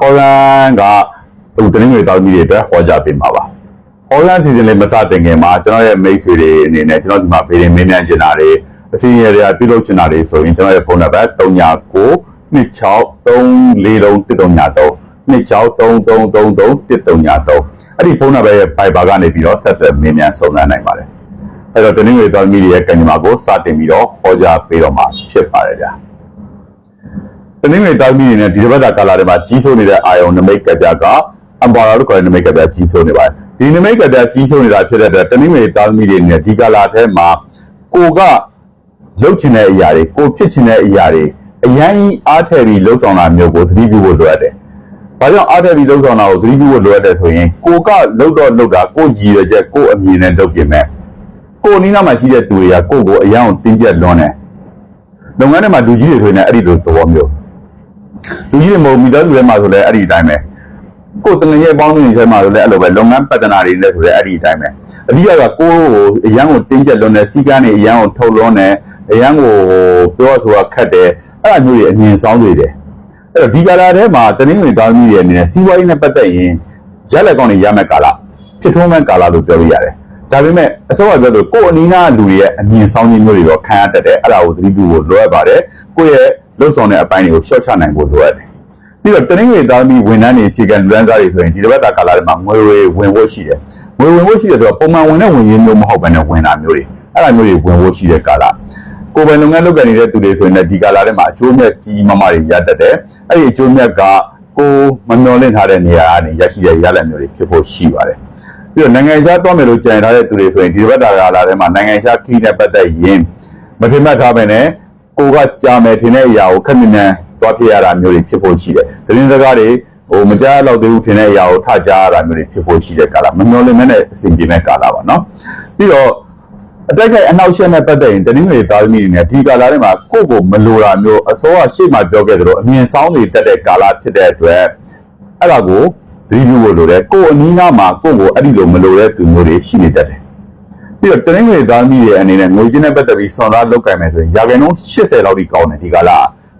ဟောလန်ကဟိုတနင်္ဂနွေတောက်ကြီးတွေအတွက်ဟောကြားပေးမှာပါဟောလန်စီစဉ်လေးမစတင်ခင်မှာကျွန်တော်ရဲ့မိတ်ဆွေတွေအနေနဲ့ကျွန်တော်ဒီမှာဗီဒီယိုမင်းမြန်ချင်တာတွေအစီအရေတွေပြုလုပ်ချင်တာတွေဆိုရင်ကျွန်တော်ရဲ့ဖုန်းနံပါတ်39 26343133 263333အဲ့ဒီဖုန်းနံပါတ်ရဲ့ Viber ကနေပြီးတော့ဆက်သွယ်မင်းမြန်စုံစမ်းနိုင်ပါတယ်အဲ့တော့တနင်္ဂနွေတောက်ကြီးတွေရဲ့ကံကြမ္မာကိုစတင်ပြီးတော့ဟောကြားပေးတော့မှာဖြစ်ပါတယ်ဗျာ တနင်္ဂနွေတောက်ကြီးနေနဲ့ဒီတစ်ပတ်တာကာလာတွေမှာကြီးစိုးနေတဲ့အာယုံနမိတ်ကပြကအမ်ပါရာလို့ခေါ်တဲ့နမိတ်ကပြကြီးစိုးနေပါတယ်ဒီနမိတ်ကပြကြီးစိုးနေတာဖြစ်တဲ့အတွက်တနင်္ဂနွေတောက်ကြီးတွေနဲ့ဒီကာလာထဲမှာကိုကလှုပ်ချင်တဲ့အရာတွေကိုဖြစ်ချင်တဲ့အရာတွေအရင်အားထည့်ပြီးလှုပ်ဆောင်တာမျိုးကိုသတိပြုဖို့လိုအပ်တယ်။ဘာကြောင့်အားထည့်ပြီးလှုပ်ဆောင်တာကိုသတိပြုဖို့လိုအပ်တယ်ဆိုရင်ကိုကလှုပ်တော့လှုပ်တာကိုရည်ရွယ်ချက်ကိုအမြင်နဲ့လုပ်ပြင်မဲ့ကိုအနီးနားမှာရှိတဲ့သူတွေကကိုကိုအရန်ကိုတင်းကျပ်လွန်းတယ်။လုပ်ငန်းထဲမှာလူကြီးတွေဆိုရင်လည်းအဲ့ဒီလိုသဘောမျိုး လူကြီးတွေမဟုတ်မိသားစုထဲမှာဆိုလည်းအဲ့ဒီအတိုင်းပဲကိုယ်တငယ်ရဲ့ပေါင်းစုတွေထဲမှာဆိုလည်းအဲ့လိုပဲလုပ်ငန်းပတ်တနာတွေလည်းဆိုလည်းအဲ့ဒီအတိုင်းပဲအဓိကကကိုယ်ကိုအရန်ကိုတင်းကျပ်လွန်းတဲ့စီကန်းတွေအရန်ကိုထုတ်လွန်းတယ်အရန်ကိုပြောဆိုတာခတ်တယ်အဲ့အမျိုးတွေအမြင်ဆောင်တွေတယ်အဲ့တော့ဒီကာလာထဲမှာတနင်္ဂနွေသားမျိုးတွေအနေနဲ့စီးပွားရေးနဲ့ပတ်သက်ရင်ရက်လက်ကောင်းတွေရမယ့်ကာလဖြစ်ထွန်းမဲ့ကာလလို့ပြောလို့ရတယ်ဒါပေမဲ့အစောကပြောလို့ကိုယ်အနီးနားလူတွေရဲ့အမြင်ဆောင်ခြင်းမျိုးတွေတော့ခံရတတ်တယ်အဲ့ဒါကိုသတိပြုဖို့လိုအပ်ပါတယ်ကိုယ့်ရဲ့ လှုပ်ဆောင်တဲ့အပိုင်းတွေကိုရှော့ချနိုင်ဖို့လိုအပ်တယ်ပြီးတော့တနင်္ဂနွေသားပြီးဝန်ထမ်းတွေအခြေခံလူတန်းစားတွေဆိုရင်ဒီတစ်ပတ်တာကာလတွေမှာငွေတွေဝင်ဖို့ရှိတယ်ငွေဝင်ဖို့ရှိတယ်ဆိုတော့ပုံမှန်ဝင်တဲ့ဝင်ရင်းမျိုးမဟုတ်ဘဲနဲ့ဝင်တာမျိုးတွေအဲ့ဒါမျိုးတွေဝင်ဖို့ရှိတဲ့ကာလကိုယ်ပိုင်လုပ်ငန်းလုပ်ကိုင်နေတဲ့သူတွေဆိုရင်လည်းဒီကာလထဲမှာအကျိုးမြတ်ကြီးမားမားတွေရတတ်တယ်အဲ့ဒီအကျိုးမြတ်ကကိုယ်မမျှော်လင့်ထားတဲ့နေရာကနေရရှိတဲ့ရလဒ်မျိုးတွေဖြစ်ဖို့ရှိပါတယ်ပြီးတော့နိုင်ငံခြားသွားမယ်လို့ကြံထားတဲ့သူတွေဆိုရင်ဒီဘက်တာကာလာထဲမှာနိုင်ငံခြားခီးနဲ့ပတ်သက်ရင်မထင်မှတ်ထားပဲနဲ့ ကိုကကြာမယ်ထင်တဲ့အရာကိုခက်မြင်မြန်သွားပြရတာမျိုးတွေဖြစ်ဖို့ရှိတယ်။သတင်းစကားတွေဟိုမကြားတော့သေးဘူးထင်တဲ့အရာကိုထကြားရတာမျိုးတွေဖြစ်ဖို့ရှိတဲ့ကာလမမျောလင့်မဲ့နဲ့အစဉ်ပြေမဲ့ကာလပါနော်။ပြီးတော့အတိုက်ခိုက်အနောက်ရှက်နဲ့ပတ်သက်ရင်တနင်္ဂနွေသားသမီးတွေနဲ့ဒီကာလာထဲမှာကိုယ့်ကိုမလိုတာမျိုးအစောကရှေ့မှာပြောခဲ့သလိုအမြင်ဆောင်တွေတက်တဲ့ကာလဖြစ်တဲ့အတွက်အဲ့ဒါကိုသတိပြုဖို့လိုတယ်ကိုယ်အနီးနားမှာကိုယ့်ကိုအဲ့ဒီလိုမလိုတဲ့သူမျိုးတွေရှိနေတတ်တယ် ပြီးတော့တနင်္ဂနွေသားသမီးတွေအနေနဲ့ငွေချင်းနဲ့ပတ်သက်ပြီးဆွန်သားလောက်ကိုင်မယ်ဆိုရင်ရာခိုင်နှုန်း80လောက်ထိကောင်းတယ်ဒီကာလ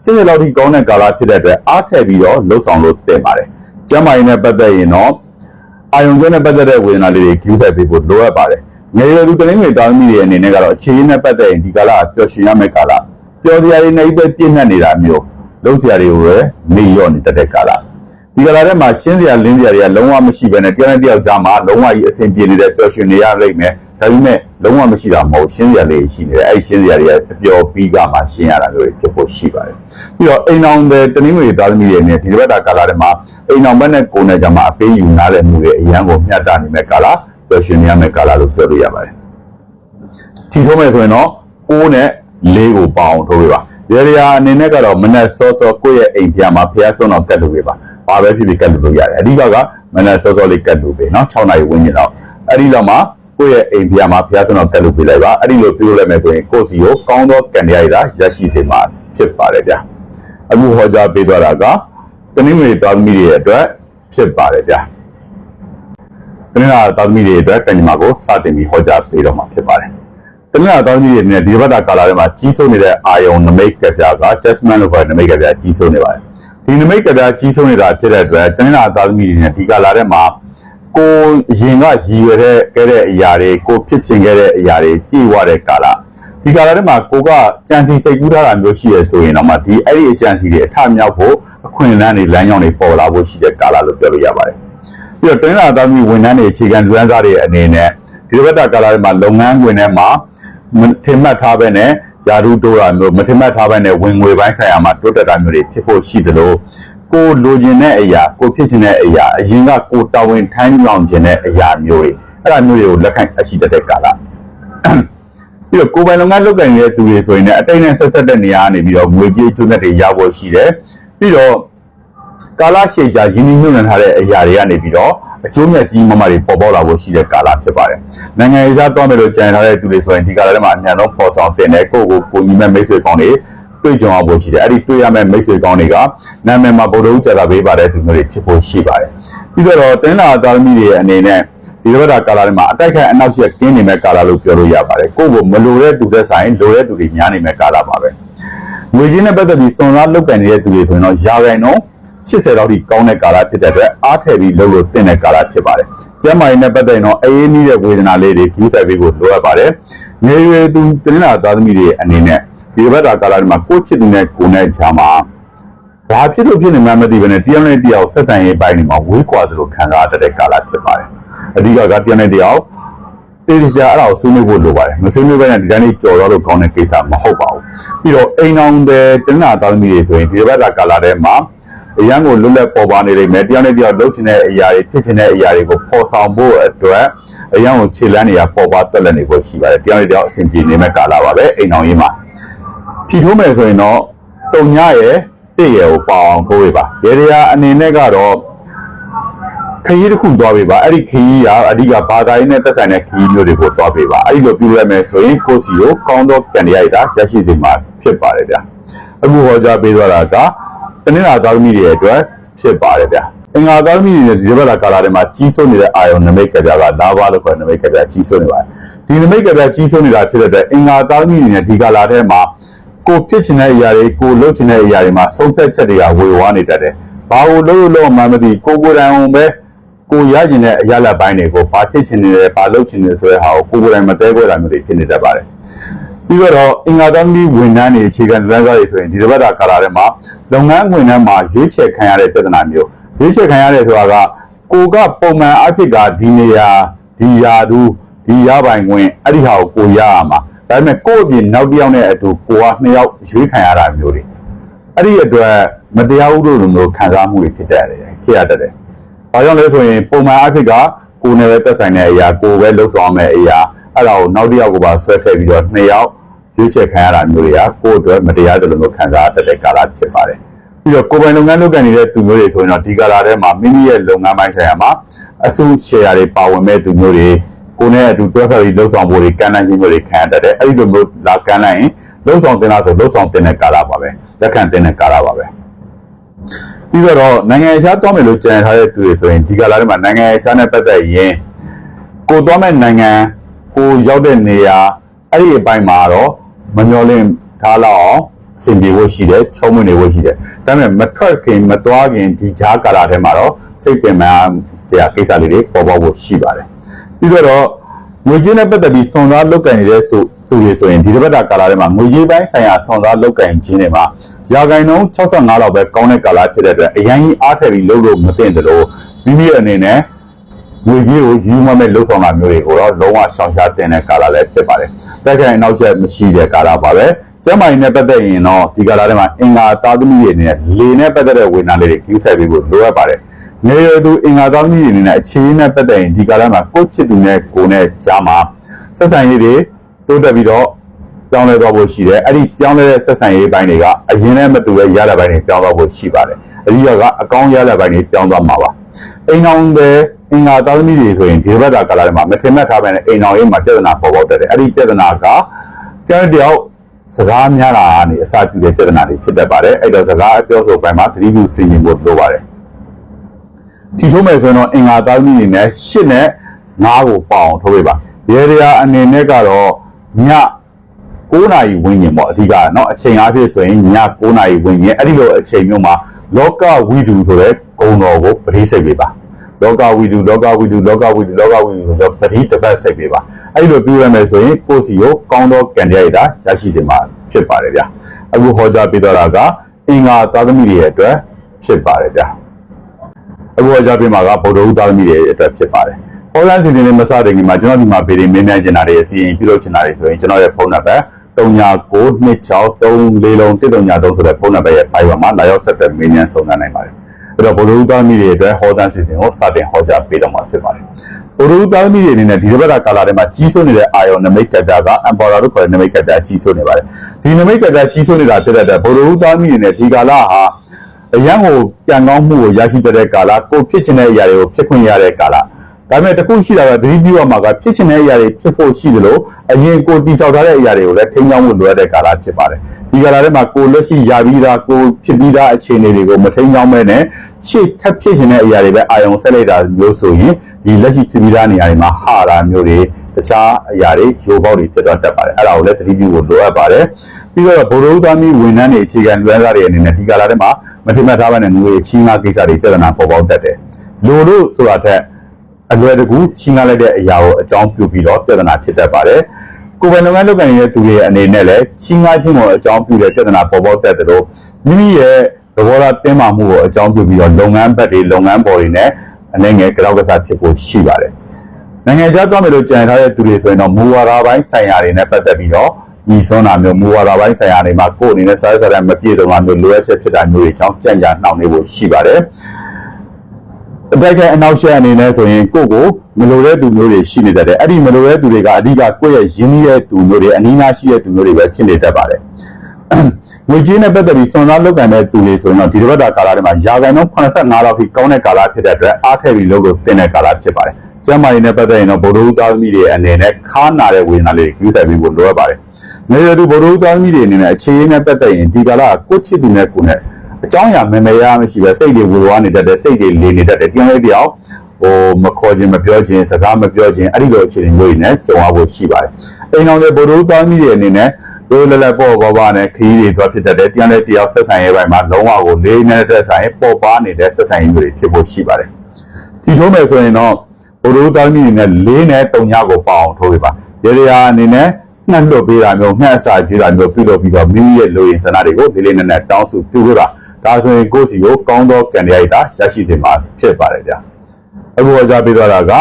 80လောက်ထိကောင်းတဲ့ကာလဖြစ်တဲ့အတွက်အားထည့်ပြီးတော့လှုပ်ဆောင်လို့တင်ပါတယ်ကျမ်းမာရေးနဲ့ပတ်သက်ရင်တော့အာယုံကျနဲ့ပတ်သက်တဲ့ဝေဒနာလေးတွေကျူးဆက်ပေးဖို့လိုအပ်ပါတယ်ငယ်ရွယ်သူတနင်္ဂနွေသားသမီးတွေအနေနဲ့ကတော့အခြေရင်းနဲ့ပတ်သက်ရင်ဒီကာလကပျော်ရွှင်ရမယ့်ကာလပျော်စရာတွေနဲ့ပဲပြည့်နှက်နေတာမျိုးလှုပ်စရာတွေကိုလည်းနေရော့နေတတ်တဲ့ကာလဒီကလာထဲမှာရှင်းစရာလင်းစရာတွေကလုံးဝမရှိဘဲနဲ့တရားနဲ့တရားကြားမှာလုံးဝကြီးအဆင်ပြေနေတဲ့ပျော်ရွှင်နေရလိမ့်မယ် ဒါပေမဲ့လုံးဝမရှိတာမဟုတ်ရှင်းစရာလေးရှိနေတယ်အဲ့ဒီရှင်းစရာတွေကအပျော်ပြီးကမှရှင်းရတာမျိုးတွေဖြစ်ဖို့ရှိပါတယ်ပြီးတော့အိမ်အောင်တဲ့တနင်္ဂနွေသားသမီးတွေနဲ့ဒီဘက်တာကာလာထဲမှာအိမ်အောင်ဘက်နဲ့ကိုယ်နဲ့ကြမှာအပေးယူနားလည်မှုတွေအရန်ကိုမျှတနေမဲ့ကာလာပျော်ရွှင်နေရမဲ့ကာလာလို့ပြောလို့ရပါတယ်ထီထိုးမယ်ဆိုရင်တော့ကိုးနဲ့လေးကိုပေါအောင်ထိုးပေးပါရေရီယာအနေနဲ့ကတော့မနက်စောစောကိုယ့်ရဲ့အိမ်ပြန်မှာဖះဆုံးတော့ကတ်လို့ပေးပါဘာပဲဖြစ်ဖြစ်ကတ်လို့ရတယ်အဓိကကမနက်စောစောလေးကတ်လို့ပေးနော်6နာရီဝန်းကျင်တော့အဲ့ဒီတော့မှ ကိုယ့်ရဲ့အိမ်ပြန်မှာဖះဆုံးတော့ကတ်လို့ပေးလိုက်ပါအဲ့ဒီလိုပြုလုပ်လိုက်မယ်ဆိုရင်ကိုယ့်စီကိုကောင်းသောကံတရားရရရှိစေမှာဖြစ်ပါတယ်ဗျာအခုဟောကြားပေးသွားတာကတနင်္ဂနွေသားသမီးတွေအတွက်ဖြစ်ပါတယ်ဗျာတနင်္လာသားသမီးတွေအတွက်ကံကြမ္မာကိုစတင်ပြီးဟောကြားပေးတော့မှာဖြစ်ပါတယ်တနင်္လာတောင်းကြီးတွေနဲ့ဒီဘက်တာကာလာထဲမှာကြီးစိုးနေတဲ့အာယုံနမိတ်ကပြက Jasmine လို့ခေါ်တဲ့နမိတ်ကပြကြီးစိုးနေပါတယ်ဒီနမိတ်ကပြကြီးစိုးနေတာဖြစ်တဲ့အတွက်တနင်္လာသားသမီးတွေနဲ့ဒီကာလာထဲမှာ ကိုရင်ကရည်ရွယ်တဲ့ခဲ့တဲ့အရာတွေကိုဖြစ်ချင်ခဲ့တဲ့အရာတွေပြည့်ဝတဲ့ကာလဒီကာလထဲမှာကိုကကြံစီစိတ်ကူးထားတာမျိုးရှိရဆိုရင်တော့မှဒီအဲ့ဒီအကြံစီတွေအထမြောက်ဖို့အခွင့်အလမ်းတွေလမ်းကြောင်းတွေပေါ်လာဖို့ရှိတဲ့ကာလလို့ပြောလို့ရပါတယ်ပြီးတော့တနင်္လာသားသမီးဝန်ထမ်းတွေအခြေခံလူတန်းစားတွေအနေနဲ့ဒီဘက်တာကာလာထဲမှာလုပ်ငန်းခွင်ထဲမှာမထင်မှတ်ထားပဲနဲ့ယာရုတိုးတာမျိုးမထင်မှတ်ထားပဲနဲ့ဝင်ငွေပိုင်းဆိုင်ရာမှာတိုးတက်တာမျိုးတွေဖြစ်ဖို့ရှိသလို ကိုလိုချင်တဲ့အရာကိုဖြစ်ချင်တဲ့အရာအရင်ကကိုတာဝန်ထမ်းဆောင်ခြင်းတဲ့အရာမျိုးတွေအဲ့ဒါမျိုးတွေကိုလက်ခံအရှိတတ်တဲ့ကာလပြီးတော့ကိုယ်ပိုင်လုပ်ငန်းလုပ်ကိုင်နေတဲ့သူတွေဆိုရင်လည်းအတိတ်နဲ့ဆက်ဆက်တဲ့နေရာကနေပြီးတော့ငွေကြေးကျွတ်တဲ့ရဖို့ရှိတယ်ပြီးတော့ကာလရှည်ကြာရင်းနှီးမြှုပ်နှံထားတဲ့အရာတွေကနေပြီးတော့အကျိုးမြတ်ကြီးမမတွေပေါ်ပေါက်လာဖို့ရှိတဲ့ကာလဖြစ်ပါတယ်။နိုင်ငံရေးစားသွားမယ်လို့ကြံထားတဲ့သူတွေဆိုရင်ဒီကာလထဲမှာအများဆုံးပေါ်ဆောင်တင်တဲ့ကိုယ့်ကိုကိုညီမဲ့မိတ်ဆွေကောင်းတွေ တွေ့ကြုံအောင်ဖို့ရှိတယ်။အဲ့ဒီတွေ့ရမယ့်မိတ်ဆွေကောင်းတွေကနာမည်မှာဗုဒ္ဓဦးကြာတာပေးပါတဲ့သူမျိုးတွေဖြစ်ဖို့ရှိပါတယ်။ပြီးတော့တင်းလာသားသမီးတွေရဲ့အနေနဲ့ဒီလိုတာကာလာတွေမှာအတိုက်ခိုက်အနောက်ရှက်ကင်းနေမဲ့ကာလာလို့ပြောလို့ရပါတယ်။ကိုယ့်ကိုမလိုတဲ့သူတဲ့ဆိုင်လိုတဲ့သူတွေများနေမဲ့ကာလာပါပဲ။ငွေချင်းနဲ့ပတ်သက်ပြီးစွန်စားလုတ်ကန်နေတဲ့သူတွေဆိုရင်တော့ယာရိုင်တော့80လောက်ထိကောင်းတဲ့ကာလဖြစ်တဲ့အတွက်အားထည့်ပြီးလုပ်လို့သင့်တဲ့ကာလဖြစ်ပါတယ်။ကျန်းမာရေးနဲ့ပတ်သက်ရင်တော့အေးအေးနီးတဲ့ဝေဒနာလေးတွေကူးဆက်ပေးဖို့လိုအပ်ပါတယ်။ငယ်ရွယ်သူတင်းလာသားသမီးတွေအနေနဲ့ ဒီဘက်တာကာလတွေမှာကိုယ့်ချစ်သူနဲ့ကိုယ်နဲ့ဂျာမှာဘာဖြစ်လို့ဖြစ်နေမှန်းမသိဘဲနဲ့တရားနဲ့တရားဆက်ဆံရေးပိုင်းတွေမှာဝေးကွာသလိုခံစားရတဲ့ကာလဖြစ်ပါတယ်။အဓိကကတရားနဲ့တရားတေးကြအဲ့ဒါကိုဆွေးနွေးဖို့လိုပါတယ်မဆွေးနွေးဘဲနဲ့ဒီတိုင်းလေးကြော်တော့လို့ကောင်းတဲ့ကိစ္စမဟုတ်ပါဘူးပြီးတော့အိမ်အောင်တဲ့တင်းနာသားသမီးတွေဆိုရင်ဒီဘက်ကကာလာထဲမှာအရန်ကိုလွတ်လပ်ပေါ်ပါနေလိမ့်မယ်တရားနဲ့တရားလှုပ်ချင်တဲ့အရာတွေဖြစ်ချင်တဲ့အရာတွေကိုပေါ်ဆောင်ဖို့အတွက်အရန်ကိုခြေလန်းနေရပေါ်ပါတက်လက်နေဖို့ရှိပါတယ်တရားနဲ့တရားအဆင်ပြေနေမဲ့ကာလာပါပဲအိမ်အောင်ရေးမှာ ထီထိုးမယ်ဆိုရင်တော့တုံညရဲ့တည့်ရဲ့ကိုပေါအောင်ထိုးရပါရေရအနေနဲ့ကတော့ခရီးတစ်ခုသွားပေးပါအဲ့ဒီခရီးကအဓိကဘာသာရေးနဲ့သက်ဆိုင်တဲ့ခရီးမျိုးတွေကိုသွားပေးပါအဲ့ဒီလိုပြုရမယ်ဆိုရင်ကိုယ့်စီကိုကောင်းသောကံတရားရတာရရှိစေမှာဖြစ်ပါတယ်ဗျာအခုဟောကြားပေးသွားတာကတနင်္လာသားသမီးတွေအတွက်ဖြစ်ပါတယ်ဗျာအင်္ဂါသားသမီးတွေဒီဘက်ကကာလာတွေမှာကြီးစိုးနေတဲ့အာယုံနမိတ်ကကြကလာပါလို့ခေါ်နမိတ်ကကြကြီးစိုးနေပါတယ်ဒီနမိတ်ကကြကြီးစိုးနေတာဖြစ်တဲ့အတွက်အင်္ဂါသားသမီးတွေနဲ့ဒီကာလာထဲမှာ ကိုဖြစ်ချင်တဲ့အရာတွေကိုလုပ်ချင်တဲ့အရာတွေမှာဆုံးဖြတ်ချက်တွေကဝေဝါးနေတတ်တယ်ဘာလို့လို့လို့မှမသိကိုကိုယ်တိုင်အောင်ပဲကိုရကျင်တဲ့အရာလက်ပိုင်းတွေကိုဘာဖြစ်ချင်နေလဲဘာလုပ်ချင်နေဆိုတဲ့ဟာကိုကိုယ်ကိုယ်တိုင်မတဲခွဲတာမျိုးတွေဖြစ်နေတတ်ပါတယ်ပြီးတော့အင်္ဂါသမီးဝန်ထမ်းတွေအခြေခံလမ်းစားတွေဆိုရင်ဒီတစ်ပတ်တာကာလာထဲမှာလုပ်ငန်းဝင်ထမ်းမှာရွေးချယ်ခံရတဲ့ပြဿနာမျိုးရွေးချယ်ခံရတဲ့ဆိုတာကကိုကပုံမှန်အဖြစ်ကဒီနေရာဒီယာသူဒီရပိုင်ဝင်အဲ့ဒီဟာကိုကိုရရမှာ ဒါပေမဲ့ကိုယ့်အပြင်နောက်တစ်ယောက်နဲ့အတူကိုကနှစ်ယောက်ရွေးခံရတာမျိုးတွေအဲ့ဒီအတွက်မတရားဥဒုလိုမျိုးခံစားမှုတွေဖြစ်တတ်တယ်ဖြစ်ရတတ်တယ်။ဘာကြောင့်လဲဆိုရင်ပုံမှန်အဖြစ်ကကိုယ်နဲ့ပဲသက်ဆိုင်တဲ့အရာကိုယ်ပဲလှုပ်ဆောင်မယ့်အရာအဲ့ဒါကိုနောက်တစ်ယောက်ကိုပါဆွဲထည့်ပြီးတော့နှစ်ယောက်ရွေးချယ်ခံရတာမျိုးတွေကကိုယ့်အတွက်မတရားသလိုမျိုးခံစားရတဲ့ကာလဖြစ်ပါတယ်။ပြီးတော့ကိုယ်ပိုင်လုပ်ငန်းလုပ်ကိုင်နေတဲ့သူမျိုးတွေဆိုရင်တော့ဒီကာလထဲမှာမိမိရဲ့လုပ်ငန်းပိုင်းဆိုင်ရာမှာအစုရှယ်ယာတွေပါဝင်မဲ့သူမျိုးတွေ ကိုယ်နဲ့အတူတွဲဖက်ပြီးလှုပ်ဆောင်ဖို့တွေကမ်းလှမ်းခြင်းမျိုးတွေခံရတတ်တယ်။အဲ့ဒီလိုမျိုးလာကမ်းလှမ်းရင်လှုပ်ဆောင်တင်လားဆိုလှုပ်ဆောင်တင်တဲ့ကာလပါပဲ။လက်ခံတင်တဲ့ကာလပါပဲ။ပြီးတော့နိုင်ငံခြားသွားမယ်လို့ကြံထားတဲ့သူတွေဆိုရင်ဒီကလာထဲမှာနိုင်ငံခြားနဲ့ပတ်သက်ရင်ကိုသွားမဲ့နိုင်ငံကိုရောက်တဲ့နေရာအဲ့ဒီအပိုင်းမှာတော့မမျောလင့်ထားလောက်အောင်အဆင်ပြေဖို့ရှိတယ်ချုံးမွေနေဖို့ရှိတယ်ဒါပေမဲ့မထွက်ခင်မသွားခင်ဒီဂျားကာလာထဲမှာတော့စိတ်ပင်ပန်းစရာကိစ္စလေးတွေပေါ်ပေါက်ဖို့ရှိပါတယ် ပြီးတော့ငွေကြေးနဲ့ပတ်သက်ပြီးစွန်စားလုပ်ကင်နေတဲ့ဆိုသူတွေဆိုရင်ဒီတစ်ပတ်တာကာလာထဲမှာငွေကြေးပိုင်းဆိုင်ရာစွန်စားလုပ်ကင်ခြင်းတွေမှာရာဂိုင်နှုန်း65လောက်ပဲကောင်းတဲ့ကာလာဖြစ်တဲ့အတွက်အရင်ကြီးအားထည့်ပြီးလုပ်လို့မသင့်တယ်လို့မိမိအနေနဲ့ငွေကြီးကိုယူမမဲ့လှုပ်ဆောင်တာမျိုးတွေကိုတော့လုံးဝရှောင်ရှားတင်တဲ့ကာလာလည်းဖြစ်ပါတယ်။တက်ခိုင်နောက်ချက်မရှိတဲ့ကာလာပါပဲ။ကျမ်းမာရေးနဲ့ပတ်သက်ရင်တော့ဒီကာလာထဲမှာအင်္ဂါသားသမီးတွေအနေနဲ့လေနဲ့ပတ်သက်တဲ့ဝေဒနာလေးတွေကူးဆက်ပြီးဖို့လိုအပ်ပါတယ်။ ငယ်ရွယ်သူအင်္ဂါသားသမီးတွေအနေနဲ့အခြေအနေနဲ့ပတ်သက်ရင်ဒီကာလာမှာကိုယ့်ချစ်သူနဲ့ကိုယ်နဲ့ကြားမှာဆက်ဆံရေးတွေတိုးတက်ပြီးတော့ပြောင်းလဲသွားဖို့ရှိတယ်အဲ့ဒီပြောင်းလဲတဲ့ဆက်ဆံရေးပိုင်းတွေကအရင်နဲ့မတူတဲ့ရလဒ်ပိုင်းတွေပြောင်းသွားဖို့ရှိပါတယ်အဒီကအကောင်းရလဒ်ပိုင်းတွေပြောင်းသွားမှာပါအိမ်အောင်တဲ့အင်္ဂါသားသမီးတွေဆိုရင်ဒီဘက်ကကာလာတွေမှာမထင်မှတ်ထားပဲနဲ့အိမ်အောင်ရေးမှာပြဿနာပေါ်ပေါက်တတ်တယ်အဲ့ဒီပြဿနာကကျောင်းတယောက်စကားများတာကနေအစပြုတဲ့ပြဿနာတွေဖြစ်တတ်ပါတယ်အဲ့တော့စကားအပြောဆိုပိုင်းမှာသတိပြုစီရင်ဖို့လိုပါတယ် ထီထိုးမယ်ဆိုရင်တော့အင်္ဂါသားသမီးတွေနဲ့ရှစ်နဲ့ငါးကိုပေါအောင်ထိုးပေးပါရေရရာအနေနဲ့ကတော့ည9နာရီဝန်းကျင်ပေါ့အဓိကเนาะအချိန်အားဖြင့်ဆိုရင်ည9နာရီဝန်းကျင်အဲ့ဒီလိုအချိန်မျိုးမှာလောကဝိတုဆိုတဲ့ဂုံတော်ကိုပရိစိတ်ပေးပါလောကဝိတုလောကဝိတုလောကဝိတုလောကဝိတုဆိုတော့ပရိတပတ်စိတ်ပေးပါအဲ့ဒီလိုပြုရမယ်ဆိုရင်ကိုယ်စီကိုကောင်းသောကံတရားရတာရရှိစေမှာဖြစ်ပါတယ်ဗျအခုဟောကြားပေးတော့တာကအင်္ဂါသာသမီတွေရဲ့အတွက်ဖြစ်ပါတယ်ဗျ အခုဟောကြားပေးမှာကဗုဒ္ဓဦးသာသမီတွေရဲ့အတွက်ဖြစ်ပါတယ်ဟောလန်းစီစဉ်လေးမစတဲ့ခင်မှာကျွန်တော်ဒီမှာဗီဒီမင်းနိုင်ကျင်တာတွေအစီရင်ပြုလုပ်ချင်တာတွေဆိုရင်ကျွန်တော်ရဲ့ဖုန်းနံပါတ်399263လုံး133ဆိုတဲ့ဖုန်းနံပါတ်ရဲ့ fiber မှာလာရောက်ဆက်သွယ်မင်းမြန်ဆောင်နိုင်ပါတယ်အဲ့တော့ဘိုလ်ဦးသားမိတွေအတွက်ဟောတန်းစီစဉ်ကိုစတင်ဟောကြားပေးတော့မှာဖြစ်ပါတယ်ဘိုလ်ဦးသားမိတွေအနေနဲ့ဒီတစ်ပတ်ကာလာထဲမှာကြီးစိုးနေတဲ့အာယုံနမိတ်ကတ္တာက Emperor လို့ခေါ်တဲ့နမိတ်ကတ္တာကြီးစိုးနေပါတယ်ဒီနမိတ်ကတ္တာကြီးစိုးနေတာဖြစ်တဲ့အတွက်ဘိုလ်ဦးသားမိတွေနဲ့ဒီကာလဟာ အရန်ကိုကြံကောင်းမှုကိုရရှိတဲ့ကာလကိုဖြစ်ချင်တဲ့အရာတွေကိုဖြစ်ခွင့်ရတဲ့ကာလဒါပေမဲ့တခုရှိတာကသတိပြုရမှာကဖြစ်ချင်တဲ့အရာတွေဖြစ်ဖို့ရှိတယ်လို့အရင်ကိုတိစောက်ထားတဲ့အရာတွေကိုလည်းထိန်းချောင်းဖို့လိုအပ်တဲ့ကာလဖြစ်ပါတယ်ဒီကာလထဲမှာကိုလက်ရှိရပြီးသားကိုဖြစ်ပြီးသားအခြေအနေတွေကိုမထိန်းချောင်းမဲနဲ့ရှေ့ထပ်ဖြစ်ချင်တဲ့အရာတွေပဲအာယုံဆက်လိုက်တာမျိုးဆိုရင်ဒီလက်ရှိဖြစ်ပြီးသားနေရာတွေမှာဟာတာမျိုးတွေ တခြားအရာတွေရိုးပေါက်တွေဖြစ်သွားတတ်ပါတယ်အဲ့ဒါကိုလည်းသတိပြုဖို့လိုအပ်ပါတယ်ပြီးတော့ဗိုလ်တော်သားမီဝန်ထမ်းတွေအခြေခံလွှဲသားတွေအနေနဲ့ဒီကာလထဲမှာမထင်မှတ်ထားပါနဲ့ငွေချင်းငါကိစ္စတွေပြဿနာပေါ်ပေါက်တတ်တယ်လိုလို့ဆိုတာထက်အလွယ်တကူချင်းကားလိုက်တဲ့အရာကိုအကြောင်းပြုပြီးတော့ပြဿနာဖြစ်တတ်ပါတယ်ကိုယ်ပိုင်လုပ်ငန်းလုပ်ကိုင်နေတဲ့သူတွေအနေနဲ့လည်းချင်းကားချင်းကိုအကြောင်းပြုတဲ့ပြဿနာပေါ်ပေါက်တတ်တယ်လို့မိမိရဲ့သဘောထားတင်းမာမှုကိုအကြောင်းပြုပြီးတော့လုပ်ငန်းဘက်တွေလုပ်ငန်းပေါ်တွေနဲ့အနေငယ်ကြောက်ကစားဖြစ်ဖို့ရှိပါတယ် နိုင်ငံခြားသွားမယ်လို့ကြံထားတဲ့သူတွေဆိုရင်တော့မူဝါဒပိုင်းဆိုင်ရာတွေနဲ့ပတ်သက်ပြီးတော့ညီစွန်းတာမျိုးမူဝါဒပိုင်းဆိုင်ရာတွေမှာကိုယ်အနေနဲ့စားစားရမပြည့်စုံတာမျိုးလိုအပ်ချက်ဖြစ်တာမျိုးတွေကြောင့်ကြံ့ကြာနှောင့်နှေးဖို့ရှိပါတယ်အတက်ကအနောက်ရှက်အနေနဲ့ဆိုရင်ကိုယ့်ကိုမလိုတဲ့သူမျိုးတွေရှိနေတတ်တယ်အဲ့ဒီမလိုတဲ့သူတွေကအဓိကကိုယ့်ရဲ့ရင်းနှီးတဲ့သူမျိုးတွေအနီးနားရှိတဲ့သူမျိုးတွေပဲဖြစ်နေတတ်ပါတယ်ငွေကြေးနဲ့ပတ်သက်ပြီးစွန်စားလုပ်ကံတဲ့သူတွေဆိုရင်တော့ဒီတစ်ပတ်တာကာလတွေမှာယာကန်တော့85လောက်ထိကောင်းတဲ့ကာလဖြစ်တဲ့အတွက်အားထည့်ပြီးလုပ်လို့တင်တဲ့ကာလဖြစ်ပါတယ်။ ကျန်းမာရေးနဲ့ပတ်သက်ရင်တော့ဗိုလ်တော်သားသမီးတွေအနေနဲ့ခါနာတဲ့ဝေဒနာလေးတွေကြီးဆိုင်ပြီးဖို့လိုအပ်ပါတယ်။ငွေရသူဗိုလ်တော်သားသမီးတွေအနေနဲ့အခြေအနေနဲ့ပတ်သက်ရင်ဒီကာလကကိုယ့်ချစ်သူနဲ့ကိုယ်နဲ့အကြောင်းအရာမမေရမရှိပဲစိတ်တွေဝေဝါးနေတတ်တဲ့စိတ်တွေလေနေတတ်တဲ့တရားလေးတရားဟိုမခေါ်ခြင်းမပြောခြင်းစကားမပြောခြင်းအဲ့ဒီလိုအခြေအနေမျိုးတွေနဲ့ကြုံရဖို့ရှိပါတယ်။အိမ်တော်တွေဗိုလ်တော်သားသမီးတွေအနေနဲ့တို့လည်းလည်းပေါ့ပေါ့ပါနဲ့ခရီးတွေသွားဖြစ်တတ်တယ်တရားနဲ့တရားဆက်ဆံရေးပိုင်းမှာလုံးဝကိုလေးနေတဲ့ဆိုင်ပေါ်ပါနေတဲ့ဆက်ဆံရေးတွေဖြစ်ဖို့ရှိပါတယ်ဒီထိုးမယ်ဆိုရင်တော့ ဘိုလ်တို့သားမီးတွေနဲ့လေးနဲ့တုံညကိုပေါအောင်ထိုးပြပါရေရအနေနဲ့နှက်လွတ်ပေးတာမျိုးနှက်အစာကျွေးတာမျိုးပြုလုပ်ပြီးတော့မိမိရဲ့လူရင်ဆန္ဒတွေကိုလေးလေးနက်နက်တောင်းစုပြုလို့တာဒါဆိုရင်ကိုယ့်စီကိုကောင်းသောကံတရားရတာရရှိစေမှာဖြစ်ပါတယ်ဗျာအခုဟောကြားပေးသွားတာက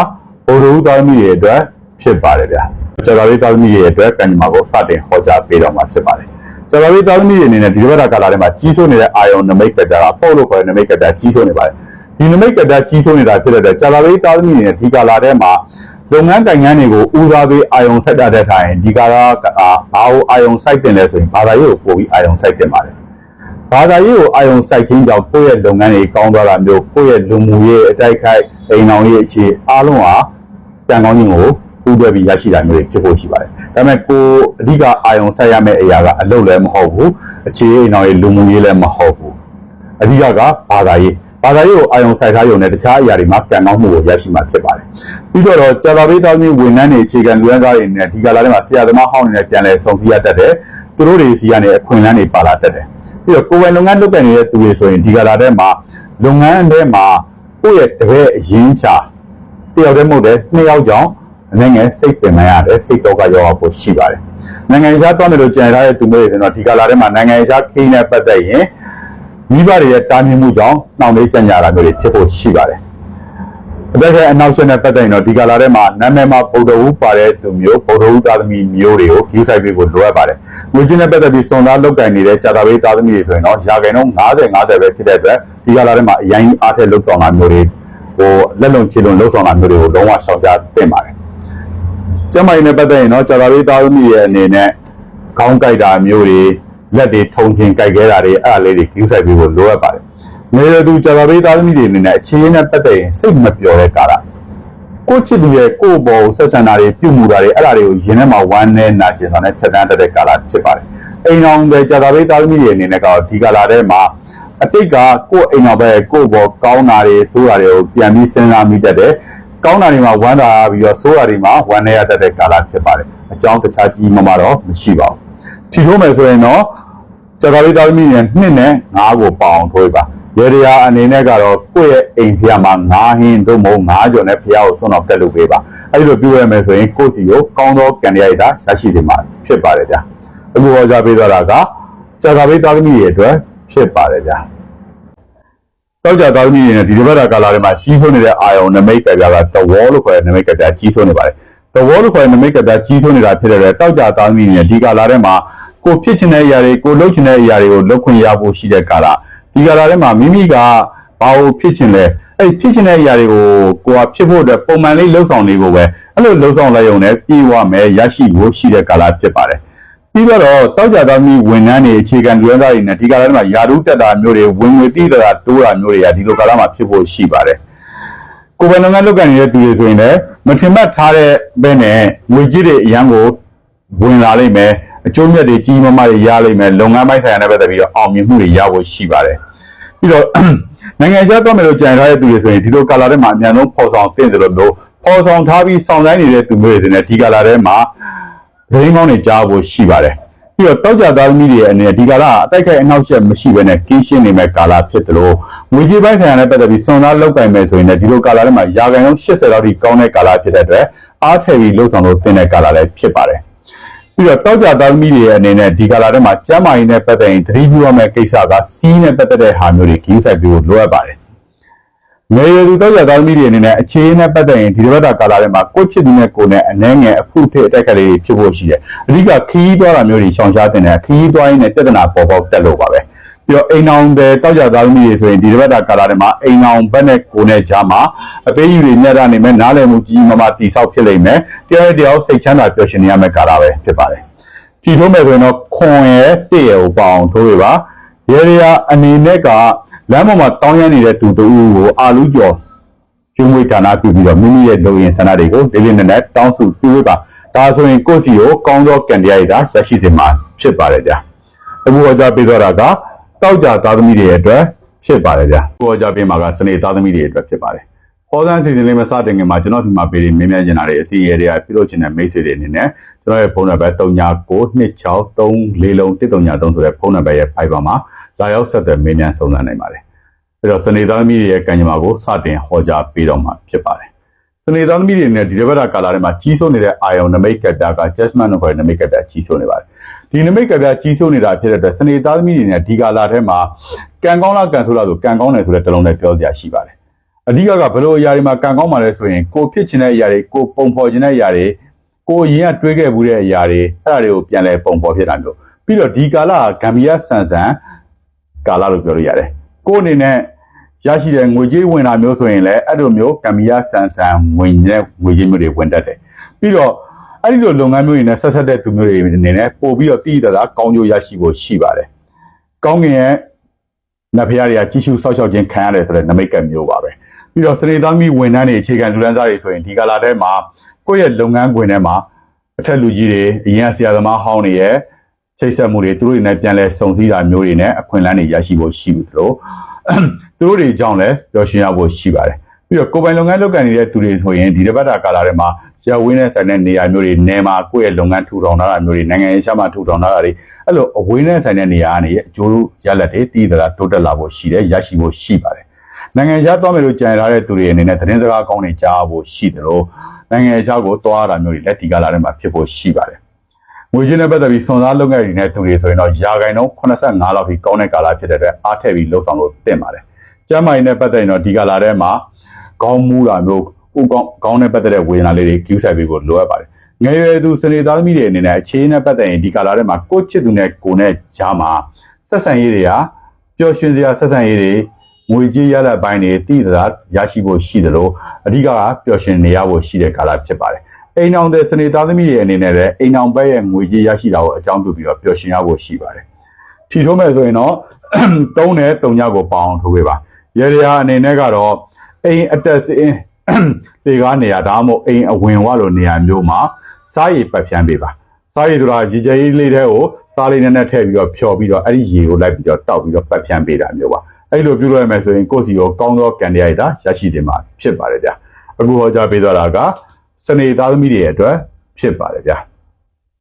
ဘိုလ်တို့သားမီးတွေအတွက်ဖြစ်ပါတယ်ဗျာကျွန်တော်လေးသားသမီးတွေအတွက်ကံကြမ္မာကိုစတင်ဟောကြားပေးတော့မှာဖြစ်ပါတယ်။ကျွန်တော်လေးသားသမီးတွေအနေနဲ့ဒီဘက်ကကာလာထဲမှာကြီးစိုးနေတဲ့အာယုံနမိတ်ကတာကပေါ့လို့ခေါ်တဲ့နမိတ်ကတာကြီးစိုးနေပါတယ်။ ဒီနမိတ်ကတာကြီးစိုးနေတာဖြစ်တဲ့အတွက်ကျွန်တော်လေးသားသမီးတွေနဲ့ဒီကာလာထဲမှာလုပ်ငန်းတိုင်ငန်းတွေကိုဦးစားပေးအာယုံစိုက်တတ်တဲ့ထိုင်ဒီကာလာကဘာကိုအာယုံစိုက်တင်လဲဆိုရင်ဘာသာရေးကိုပို့ပြီးအာယုံစိုက်တင်ပါတယ်။ဘာသာရေးကိုအာယုံစိုက်ခြင်းကြောင့်ကိုယ့်ရဲ့လုပ်ငန်းတွေကောင်းသွားတာမျိုးကိုယ့်ရဲ့လူမှုရေးအတိုက်ခိုက်အိမ်အောင်ရေးအခြေအားလုံးဟာတန်ကောင်းခြင်းကိုပူးတွဲပြီးရရှိတာမျိုးတွေဖြစ်ဖို့ရှိပါတယ်။ဒါပေမဲ့ကိုအဓိကအာယုံဆက်ရမယ့်အရာကအလုပ်လည်းမဟုတ်ဘူး။အခြေအိမ်အောင်ရေးလူမှုရေးလည်းမဟုတ်ဘူး။အဓိကကဘာသာရေး ဘာသာရေးကိုအာယုံဆိုင်ထားရုံနဲ့တခြားအရာတွေမှာကံကောင်းမှုကိုရရှိမှာဖြစ်ပါတယ်။ပြီးတော့ကြာသာပေးသားမျိုးဝန်ထမ်းတွေအခြေခံလူရန်သားတွေနဲ့ဒီကလာထဲမှာဆရာသမားဟောင်းတွေနဲ့ပြန်လည်ဆုံစည်းရတတ်တယ်။သူတို့တွေစီကနေအခွင့်အလမ်းတွေပါလာတတ်တယ်။ပြီးတော့ကိုယ်ပိုင်လုပ်ငန်းလုပ်ကိုင်နေတဲ့သူတွေဆိုရင်ဒီကလာထဲမှာလုပ်ငန်းထဲမှာကိုယ့်ရဲ့တပည့်အရင်ချတယောက်တည်းမဟုတ်တဲ့နှစ်ယောက်ကြောင့်အနေငယ်စိတ်ပင်မရတယ်စိတ်တော့ကရောဂါကိုရှိပါတယ်နိုင်ငံခြားသွားမယ်လို့ကြံထားတဲ့သူမျိုးတွေဆိုတော့ဒီကာလာထဲမှာနိုင်ငံခြားခိနဲ့ပတ်သက်ရင် မိဘတွေရဲ့တားမြစ်မှုကြောင့်နှောင့်နှေးကြံ့ကြာတာမျိုးတွေဖြစ်ဖို့ရှိပါတယ်အသက်ကအနောက်ဆက်နဲ့ပတ်သက်ရင်တော့ဒီကာလာထဲမှာနာမည်မှာဗုဒ္ဓဝူပါတဲ့သူမျိုးဗုဒ္ဓဝူသားသမီးမျိုးတွေကိုကြီးဆိုင်ပေးဖို့လိုအပ်ပါတယ်။ငွေချင်းနဲ့ပတ်သက်ပြီးစွန်သားလုတ်ကင်နေတဲ့ကြာတာပေးသားသမီးတွေဆိုရင်တော့ရာခိုင်နှုန်း90 50ပဲဖြစ်တဲ့အတွက်ဒီကာလာထဲမှာအရင်အားထက်လုတ်ဆောင်တာမျိုးတွေဟိုလက်လုံချေလုံလုတ်ဆောင်တာမျိုးတွေကိုလုံးဝရှောင်ရှားတင်ပါတယ်။ကျမကြီးနဲ့ပတ်သက်ရင်တော့ကြာတာပေးသားသမီးရဲ့အနေနဲ့ခေါင်းကိုက်တာမျိုးတွေ လက်တွေထုံချင်းကိုက်ခဲတာတွေအဲ့အလေးတွေကြီးဆိုင်ပေးဖို့လိုအပ်ပါတယ်။နေရသူကြာတာပေးသားသမီးတွေအနေနဲ့အခြေအနေနဲ့ပတ်သက်ရင်စိတ်မပျော်တဲ့ကာလကိုချစ်သူရဲ့ကိုယ့်ဘောဆက်ဆံတာတွေပြုမှုတာတွေအဲ့ဒါတွေကိုယင်ထဲမှာဝမ်းနဲ့နာကျင်တာနဲ့ဖြတ်တန်းတတ်တဲ့ကာလဖြစ်ပါတယ်။အိမ်အောင်တဲ့ကြာတာပေးသားသမီးတွေအနေနဲ့ကတော့ဒီကာလထဲမှာအတိတ်ကကိုယ့်အိမ်အောင်ပဲကိုယ့်ဘောကောင်းတာတွေဆိုးတာတွေကိုပြန်ပြီးစဉ်းစားမိတတ်တယ်။ကောင်းတာတွေမှာဝမ်းသာပြီးတော့ဆိုးတာတွေမှာဝမ်းနည်းရတတ်တဲ့ကာလဖြစ်ပါတယ်။အကြောင်းတခြားကြီးမှမတော့မရှိပါဘူး။ ဖြီထိုးမယ်ဆိုရင်တော့ကြာတာပေးသားသမီးတွေနှစ်နဲ့ငါးကိုပေါအောင်ထိုးပါရေရယာအနေနဲ့ကတော့ကိုယ့်ရဲ့အိမ်ဖျားမှာငါးဟင်းသို့မဟုတ်ငါးကြော်နဲ့ဖျားကိုဆွမ်းတော်တက်လုပ်ပေးပါအဲ့လိုပြုရမယ်ဆိုရင်ကိုယ့်စီကိုကောင်းသောကံတရားရတာရရှိစေမှာဖြစ်ပါတယ်ဗျာအခုဟောကြားပေးသွားတာကကြာသာပေးသားသမီးတွေအတွက်ဖြစ်ပါတယ်ဗျာတောက်ကြသားသမီးတွေနဲ့ဒီတစ်ပတ်တာကာလတွေမှာကြီးစိုးနေတဲ့အာယုံနမိတ်ကပြားကတဝေါလို့ခေါ်တဲ့နမိတ်ကပြားကြီးစိုးနေပါတယ်တဝေါလို့ခေါ်တဲ့နမိတ်ကပြားကြီးစိုးနေတာဖြစ်တဲ့အတွက်တောက်ကြသားသမီးတွေနဲ့ဒီကာလထဲမှာ ကိုဖြစ်ချင်တဲ့အရာတွေကိုလုပ်ချင်တဲ့အရာတွေကိုလုပ်ခွင့်ရဖို့ရှိတဲ့ကာလဒီကာလထဲမှာမိမိကဘာလို့ဖြစ်ချင်လဲအဲ့ဖြစ်ချင်တဲ့အရာတွေကိုကိုကဖြစ်ဖို့အတွက်ပုံမှန်လေးလှုပ်ဆောင်နေဖို့ပဲအဲ့လိုလှုပ်ဆောင်လိုက်ရုံနဲ့ပြီးွားမယ်ရရှိဖို့ရှိတဲ့ကာလဖြစ်ပါတယ်ပြီးတော့တောက်ကြသားမိဝန်ထမ်းတွေအခြေခံလူရင်းသားတွေနဲ့ဒီကာလထဲမှာယာရုတက်တာမျိုးတွေဝင်ငွေတိတာတိုးတာမျိုးတွေကဒီလိုကာလမှာဖြစ်ဖို့ရှိပါတယ်ကိုယ်ပိုင်လုပ်ငန်းလုပ်ကိုင်နေတဲ့သူတွေဆိုရင်လည်းမထင်မှတ်ထားတဲ့ဘဲနဲ့ငွေကြီးတွေအရန်ကိုဝင်လာလိမ့်မယ် အကျိုးမြတ်တွေကြီးမားမားတွေရလိမ့်မယ်လုပ်ငန်းပိုင်းဆိုင်ရာနဲ့ပတ်သက်ပြီးတော့အောင်မြင်မှုတွေရဖို့ရှိပါတယ်ပြီးတော့နိုင်ငံခြားသွားမယ်လို့ကြံထားတဲ့သူတွေဆိုရင်ဒီလိုကာလာထဲမှာအများဆုံးပေါ်ဆောင်တင်တယ်လို့မျိုးပေါ်ဆောင်ထားပြီးဆောင်တိုင်းနေတဲ့သူမျိုးတွေနဲ့ဒီကာလာထဲမှာဒရင်းကောင်းတွေကြားဖို့ရှိပါတယ်ပြီးတော့တောက်ကြသားသမီးတွေရဲ့အနေနဲ့ဒီကာလာအတိုက်ခိုက်အနှောက်အယှက်မရှိဘဲနဲ့ကင်းရှင်းနေမဲ့ကာလာဖြစ်တယ်လို့ငွေကြေးပိုင်းဆိုင်ရာနဲ့ပတ်သက်ပြီးစွန်သားလောက်ကင်မယ်ဆိုရင်လည်းဒီလိုကာလာထဲမှာရာခိုင်နှုန်း80လောက်ထိကောင်းတဲ့ကာလာဖြစ်တဲ့အတွက်အားထည့်ပြီးလှုပ်ဆောင်လို့သင်တဲ့ကာလာလည်းဖြစ်ပါတယ် ပြီးတော့တောက်ကြသားသမီးတွေရဲ့အနေနဲ့ဒီကာလာထဲမှာကျမ်းမာရေးနဲ့ပတ်သက်ရင်သတိပြုရမယ့်ကိစ္စကစီးနဲ့ပတ်သက်တဲ့ဟာမျိုးတွေဂရုစိုက်ပြီးလို့လိုအပ်ပါတယ်။ငယ်ရွယ်သူတောက်ကြသားသမီးတွေအနေနဲ့အခြေအနေနဲ့ပတ်သက်ရင်ဒီတစ်ပတ်တာကာလာထဲမှာကိုယ့်ချစ်သူနဲ့ကိုယ်နဲ့အနှဲငယ်အဖုဖိအတက်ကလေးတွေဖြစ်ဖို့ရှိတယ်။အဓိကခီးသွားတာမျိုးတွေရှောင်ရှားတင်တယ်ခီးသွားရင်းနဲ့ပြဿနာပေါ်ပေါက်တက်လို့ပါပဲ။ ပြီးတော့အိမ်အောင်တဲ့တောက်ကြသားသမီးတွေဆိုရင်ဒီတစ်ပတ်တာကာလာထဲမှာအိမ်အောင်ဘက်နဲ့ကိုယ်နဲ့ကြားမှာအပေးယူတွေညှက်တာနေမဲ့နားလည်မှုကြီးကြီးမားမားတိဆောက်ဖြစ်လိမ့်မယ်။တရားတယောက်စိတ်ချမ်းသာပျော်ရွှင်နေရမယ့်ကာလာပဲဖြစ်ပါတယ်။ပြည်ထုံးမယ်ဆိုရင်တော့ခွန်ရဲ့တည့်ရဲ့ကိုပေါအောင်ထိုးရပါရေရီယာအနေနဲ့ကလမ်းပေါ်မှာတောင်းရနေတဲ့သူတူကိုအာလူကျော်ကျွေးမွေးဌာနပြုပြီးတော့မိမိရဲ့လူရင်ဆန္ဒတွေကိုလေးလေးနက်နက်တောင်းစုပြုပါဒါဆိုရင်ကိုယ့်စီကိုကောင်းသောကံတရားရတာရရှိစေမှာဖြစ်ပါတယ်ဗျာအခုဟောကြားပေးတော့တာက တောက်ကြသားသမီးတွေရဲ့အတွက်ဖြစ်ပါတယ်ဗျာအခုဟောကြားပေးမှာကစနေသားသမီးတွေရဲ့အတွက်ဖြစ်ပါတယ်ဟောစမ်းစီစဉ်လေးမစတင်ခင်မှာကျွန်တော်ဒီမှာပေးပြီးမင်းများကျင်တာတွေအစီအရေတွေကပြုလုပ်ချင်တဲ့မိတ်ဆွေတွေအနေနဲ့ကျွန်တော်ရဲ့ဖုန်းနံပါတ်399263လုံး133ဆိုတဲ့ဖုန်းနံပါတ်ရဲ့ Viber မှာလာရောက်ဆက်သွယ်မင်းများစုံစမ်းနိုင်ပါတယ်။အဲ့တော့စနေသားသမီးတွေရဲ့ကံကြမ္မာကိုစတင်ဟောကြားပေးတော့မှာဖြစ်ပါတယ်။စနေသားသမီးတွေနဲ့ဒီတစ်ပတ်တာကာလာထဲမှာကြီးစိုးနေတဲ့အာယုံနမိတ်ကပ်ပြားက judgment လို့ခေါ်တဲ့နမိတ်ကပ်ပြားကြီးစိုးနေပါတယ်။ ဒီနမိတ်ကပ်ပြားကြီးစိုးနေတာဖြစ်တဲ့အတွက်စနေသားသမီးတွေနဲ့ဒီကာလာထဲမှာကံကောင်းလားကံဆိုးလားဆိုကံကောင်းတယ်ဆိုတဲ့တလုံးနဲ့ပြောစရာရှိပါတယ်။အဓိကကဘယ်လိုအရာတွေမှာကံကောင်းပါလဲဆိုရင်ကိုဖြစ်ချင်တဲ့အရာတွေကိုပုံဖော်ချင်တဲ့အရာတွေကိုအရင်ကတွေးခဲ့မှုတဲ့အရာတွေအဲ့ဒါတွေကိုပြန်လဲပုံဖော်ဖြစ်တာမျိုးပြီးတော့ဒီကာလကဂမ်ဘီယာဆန်ဆန်ကာလလို့ပြောလို့ရတယ်ကိုအနေနဲ့ရရှိတဲ့ငွေကြေးဝင်တာမျိုးဆိုရင်လည်းအဲ့လိုမျိုးဂမ်ဘီယာဆန်ဆန်ဝင်တဲ့ငွေကြေးမျိုးတွေဝင်တတ်တယ်ပြီးတော့ အဲ့ဒီလိုလုပ်ငန်းမျိုးတွေနဲ့ဆက်ဆက်တဲ့သူမျိုးတွေအနေနဲ့ပို့ပြီးတော့တည်တည်တာကောင်းကျိုးရရှိဖို့ရှိပါတယ်ကောင်းကင်ရဲ့နတ်ဖျားတွေကကြီးစုဆောက်ရှောက်ခြင်းခံရတယ်ဆိုတဲ့နမိတ်ကမျိုးပါပဲပြီးတော့စနေသားမီဝန်ထမ်းတွေအခြေခံလူတန်းစားတွေဆိုရင်ဒီကာလာထဲမှာကိုယ့်ရဲ့လုပ်ငန်းခွင်ထဲမှာအထက်လူကြီးတွေအရင်ကဆရာသမားဟောင်းတွေရဲ့ချိတ်ဆက်မှုတွေသူတို့တွေနဲ့ပြန်လဲစုံစည်းတာမျိုးတွေနဲ့အခွင့်အလမ်းတွေရရှိဖို့ရှိဘူးသလိုသူတို့တွေအကြောင်းလဲပျော်ရွှင်ရဖို့ရှိပါတယ်ပြီးတော့ကိုယ်ပိုင်လုပ်ငန်းလုပ်ကိုင်နေတဲ့သူတွေဆိုရင်ဒီတစ်ပတ်တာကာလာထဲမှာ ရဝင်းနဲ့ဆိုင်တဲ့နေရာမျိုးတွေနေမှာကိုယ့်ရဲ့လုပ်ငန်းထူထောင်ထားတာမျိုးတွေနိုင်ငံရေးရှားမှထူထောင်ထားတာတွေအဲ့လိုအဝင်းနဲ့ဆိုင်တဲ့နေရာကနေအကျိုးရလဒ်တွေတည်တလာတိုးတက်လာဖို့ရှိတယ်ရရှိဖို့ရှိပါတယ်နိုင်ငံခြားသွားမယ်လို့ကြံထားတဲ့သူတွေအနေနဲ့သတင်းစကားကောင်းတွေကြားဖို့ရှိတယ်လို့နိုင်ငံခြားကိုသွားတာမျိုးတွေလက်ဒီကလာထဲမှာဖြစ်ဖို့ရှိပါတယ်။ငွေချင်းနဲ့ပတ်သက်ပြီးစွန်စားလုပ်ငန်းတွေနဲ့သူတွေဆိုရင်တော့ယာဂိုင်နှုန်း85လောက်ထိကောင်းတဲ့ကာလဖြစ်တဲ့အတွက်အားထည့်ပြီးလှုပ်ဆောင်လို့တင်ပါတယ်။ကျမ်းမာရေးနဲ့ပတ်သက်ရင်တော့ဒီကာလထဲမှာခေါင်းမူးတာမျိုး ကိုကောင်းကောင်းတဲ့ပတ်သက်တဲ့ဝေဒနာလေးတွေကျူးဆိုင်ပြီးဖို့လိုအပ်ပါတယ်။ငယ်ရွယ်သူစနေသားသမီးတွေအနေနဲ့အခြေအနေနဲ့ပတ်သက်ရင်ဒီကာလထဲမှာကိုယ့်ချစ်သူနဲ့ကိုယ်နဲ့ကြားမှာဆက်ဆံရေးတွေကပျော်ရွှင်စရာဆက်ဆံရေးတွေငွေကြေးရတဲ့ဘိုင်းတွေတည်တာရရှိဖို့ရှိတယ်လို့အဓိကကပျော်ရွှင်နေရဖို့ရှိတဲ့ကာလဖြစ်ပါတယ်။အိမ်အောင်တဲ့စနေသားသမီးတွေအနေနဲ့လည်းအိမ်အောင်ဘက်ရဲ့ငွေကြေးရရှိတာကိုအကြောင်းပြုပြီးတော့ပျော်ရွှင်ရဖို့ရှိပါတယ်။ထီထိုးမယ်ဆိုရင်တော့သုံးတဲ့တုံညကိုပေါအောင်ထိုးပေးပါ။ရေရရာအနေနဲ့ကတော့အိမ်အတက်စင်း တေကားနေရာဒါမှမဟုတ်အိမ်အဝင်ဝလိုနေရာမျိုးမှာစားရည်ပတ်ဖြန်းပေးပါ။စားရည်ဆိုတာရေကြည်လေးတဲ့ကိုစားလေးနဲ့နဲ့ထည့်ပြီးတော့ဖြော်ပြီးတော့အဲ့ဒီရေကိုလိုက်ပြီးတော့တောက်ပြီးတော့ပတ်ဖြန်းပေးတာမျိုးပါ။အဲ့လိုပြုလုပ်ရမယ်ဆိုရင်ကိုယ့်စီကိုကောင်းသောကံတရားရတာရရှိတင်မှာဖြစ်ပါတယ်ဗျာအခုဟောကြားပေးသွားတာကစနေသားသမီးတွေရဲ့အတွက်ဖြစ်ပါတယ်ဗျာ